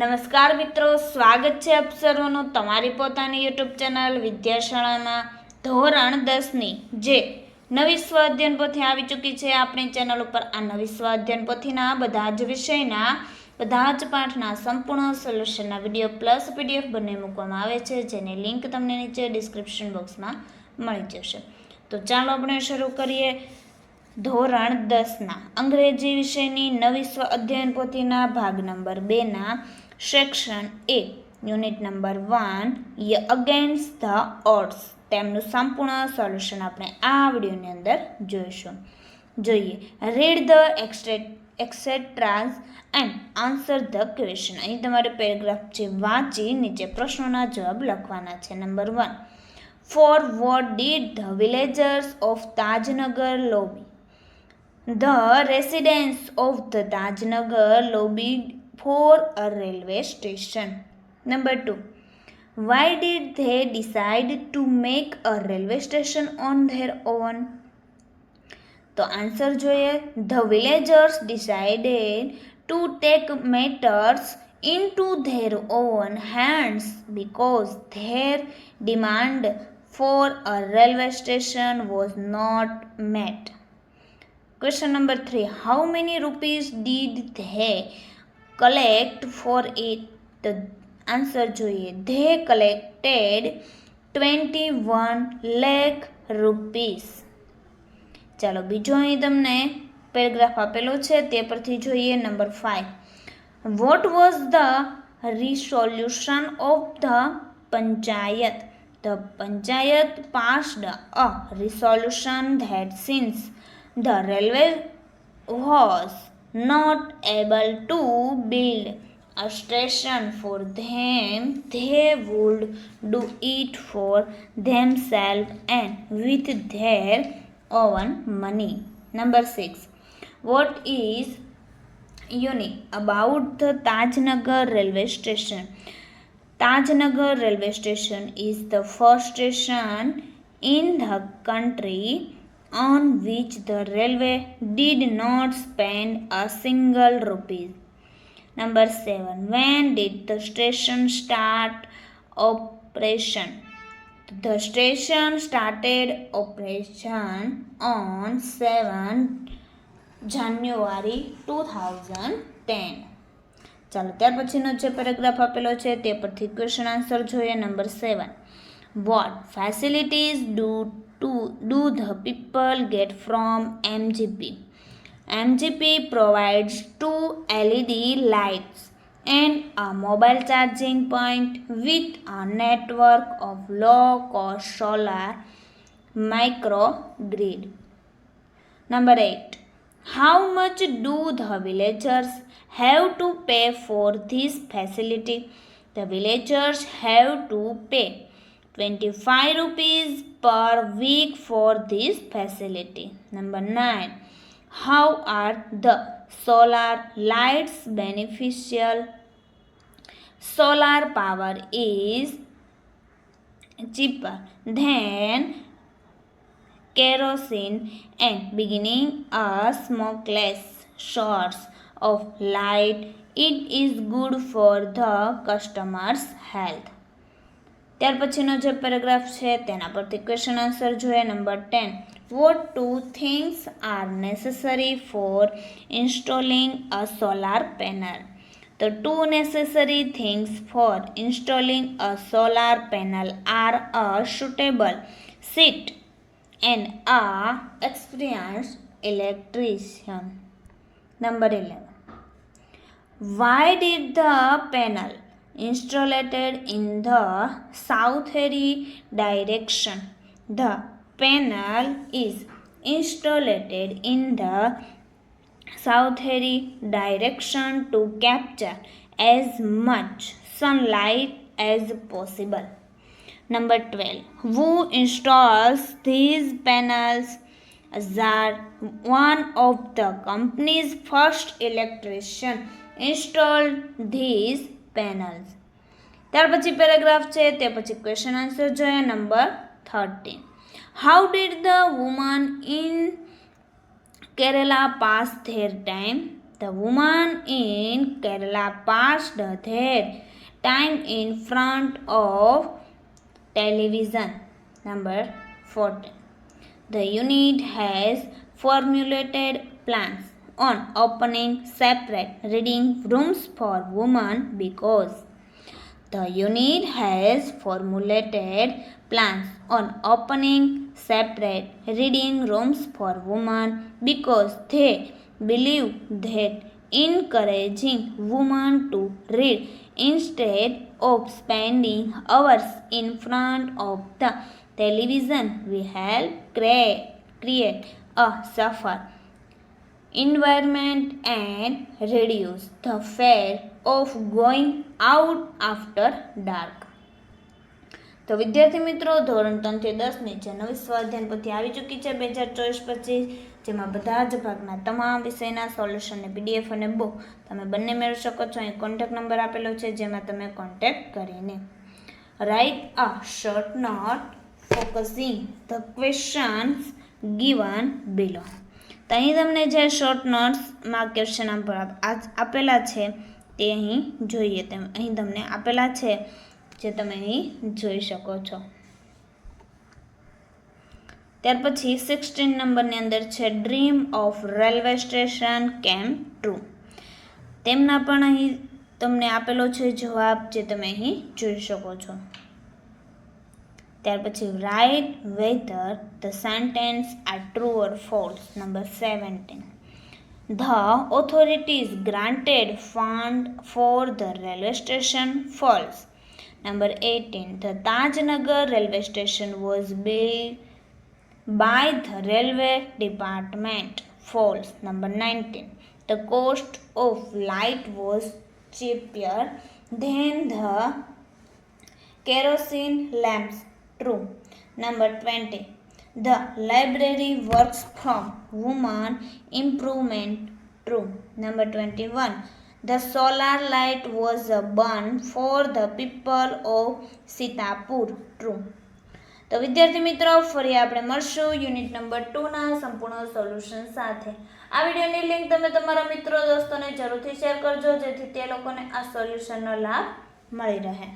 નમસ્કાર મિત્રો સ્વાગત છે આપ તમારી પોતાની યુટ્યુબ ચેનલ વિદ્યાશાળામાં ધોરણ દસની જે નવી સ્વાધ્યન પોથી આવી ચૂકી છે આપણી ચેનલ ઉપર આ નવી સ્વાધ્યન પોથીના બધા જ વિષયના બધા જ પાઠના સંપૂર્ણ સોલ્યુશનના વિડીયો પ્લસ પીડીએફ બંને મૂકવામાં આવે છે જેની લિંક તમને નીચે ડિસ્ક્રિપ્શન બોક્સમાં મળી જશે તો ચાલો આપણે શરૂ કરીએ ધોરણ દસના અંગ્રેજી વિષયની નવી સ્વ અધ્યયન પોથીના ભાગ નંબર બેના section A unit number one ય અગેન્સ્ટ ધ ઓડ્સ તેમનું સંપૂર્ણ સોલ્યુશન આપણે આ વિડીયોની અંદર જોઈશું જોઈએ read the extract extracts and answer the question અહીં તમારે પેરેગ્રાફ જે વાંચી નીચે પ્રશ્નોના જવાબ લખવાના છે number one four what did the villagers of Tajnagar lobby the residence of the Tajnagar lobby for a railway station number two why did they decide to make a railway station on their own तो answer जो है the villagers decided to take matters into their own hands because their demand for a railway station was not met question number three how many rupees did they collect for it the answer જોઈએ they collected twenty one lakh rupees ચાલો બીજો અહીં તમને paragraph આપેલો છે તે પરથી જોઈએ number five what was the resolution of the panchayat the panchayat passed a resolution that since the railway was not able to build a station for them, they would do it for themselves and with their own money. Number six, what is unique about the Tajnagar railway station? Tajnagar railway station is the first station in the country on which the railway did not spend a single rupee. Number 7. When did the station start operation? The station started operation on 7 January two thousand ten ચાલો ત્યાર પછીનો જે paragraph આપેલો છે તે પરથી question answer જોઈએ number seven What facilities do, to, do the people get from MGP? MGP provides two LED lights and a mobile charging point with a network of low cost solar microgrid. Number 8. How much do the villagers have to pay for this facility? The villagers have to pay 25 rupees per week for this facility. Number 9. How are the solar lights beneficial? Solar power is cheaper than kerosene and beginning a smokeless source of light. It is good for the customer's health. ત્યાર પછીનો જે paragraph છે તેના પરથી question answer જોઈએ number ten what two things are necessary for installing a solar panel તો two necessary things for installing a solar panel are a suitable site and a experience electrician number eleven why did the panel installed in the southerly direction. The panel is installed in the southerly direction to capture as much sunlight as possible. Number 12. Who installs these panels? Azar, one of the company's first electrician, installed these panels ત્યાર પછી paragraph છે તે પછી question answer જોઈએ number thirteen how did the woman in Kerala pass their time the woman in Kerala passed their time in front of television number fourteen the unit has formulated plans on opening separate reading rooms for women because the unit has formulated plans on opening separate reading rooms for women because they believe that encouraging women to read instead of spending hours in front of the television will help create, create a safer environment and reduce the fear of going out after dark તો વિદ્યાર્થી મિત્રો ધોરણ ત્રણથી દસની જે નવી સ્વાધ્યાયન પછી આવી ચૂકી છે બે હજાર ચોવીસ પચીસ જેમાં બધા જ ભાગના તમામ વિષયના સોલ્યુશન ને પીડીએફ અને બુક તમે બંને મેળવી શકો છો અહીં કોન્ટેક્ટ નંબર આપેલો છે જેમાં તમે કોન્ટેક્ટ કરીને write a short note focusing the questions given below તો અહીં તમને જે શોર્ટ નોટ્સમાં ક્વેશ્ચન આપેલા છે તે અહીં જોઈએ તેમ અહીં તમને આપેલા છે જે તમે અહીં જોઈ શકો છો ત્યાર પછી સિક્સટીન નંબરની અંદર છે dream of railway station came true તેમના પણ અહીં તમને આપેલો છે જવાબ જે તમે અહીં જોઈ શકો છો ત્યાર પછી write whether the sentence are true or false number seventeen the authorities granted fund for the railway station false number eighteen the Tajnagar railway station was build by the railway department false number nineteen the cost of light was cheaper than the kerosene lamps true number 20 the library works from woman improvement true number 21 the solar light was a burn for the people of sitapur true તો વિદ્યાર્થી મિત્રો ફરી આપણે મળશું unit number ટુના સંપૂર્ણ solution સાથે આ વિડીયોની લિંક તમે તમારા મિત્રો દોસ્તોને જરૂરથી શેર કરજો જેથી તે લોકોને આ સોલ્યુશનનો લાભ મળી રહે